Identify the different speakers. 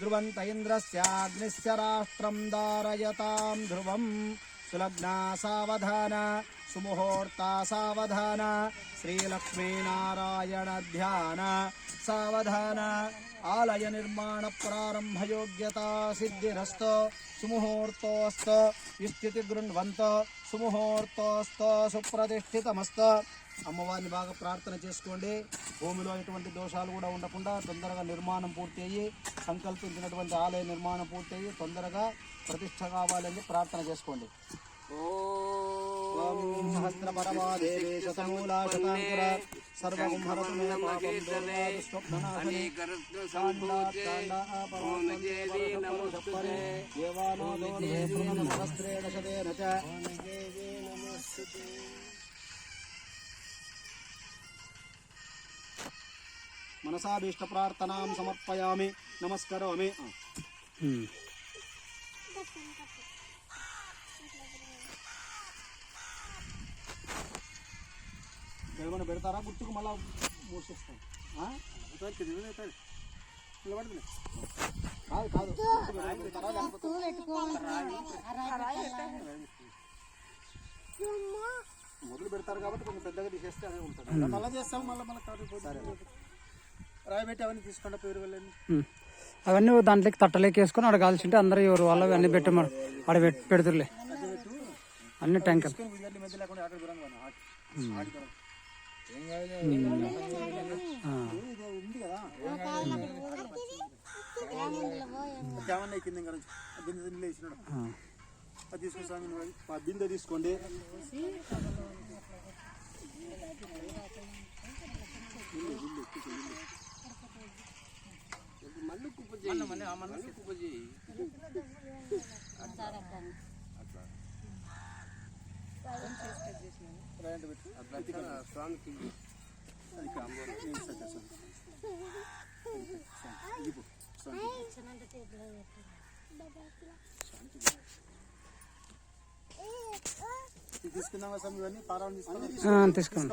Speaker 1: ध्रुवंत इंद्र से राष्ट्रम धारयताम् ध्रुवम् सुलग्ना सावधान सुमुहूर्ता सावधान श्रीलक्ष्मीनारायणध्यान सावधान। ఆలయ నిర్మాణ ప్రారంభ యోగ్యత సిద్ధిరస్త సుముహూర్తోస్త విస్థితి గృణ్వంత సుముహూర్తోస్త సుప్రతిష్ఠితమస్త అమ్మవారిని బాగా ప్రార్థన చేసుకోండి. భూమిలో ఎటువంటి దోషాలు కూడా ఉండకుండా తొందరగా నిర్మాణం పూర్తి అయ్యి సంకల్పించినటువంటి ఆలయ నిర్మాణం పూర్తి అయ్యి తొందరగా ప్రతిష్ట కావాలని ప్రార్థన చేసుకోండి. ఓ मनसाष्ट प्राथना समर्पयामी नमस्क ఏమైనా పెడతారా? గుర్తుకు మళ్ళా మూసేస్తాం? నిలబడుతుంది. కాదు కాదు. మొదలు పెడతారు కాబట్టి కొంచెం పెద్దగా తీసేస్తే అదే ఉంటుంది. మళ్ళీ చేస్తాం మళ్ళీ మళ్ళీ సరే. రాయబెట్టి అవన్నీ తీసుకుంటా పేరు వెళ్ళండి.
Speaker 2: అవన్నీ దాంట్లోకి తట్టలేకి వేసుకొని ఆడ కాల్చింటే అందరూ ఎవరు వాళ్ళవి అన్ని పెట్టి మన ఆడ పెడుతుర్లే. అన్ని ట్యాంకర్.
Speaker 1: బిందె వేసినాడు అది తీసుకుని స్వామి నువ్వు అది. ఆ రాయండి పెట్టు. అది ఇక్కడ. అది తీసుకుందామా స్వామి ఇవన్నీ పారాయణ
Speaker 2: తీసుకోండి
Speaker 1: తీసుకోండి.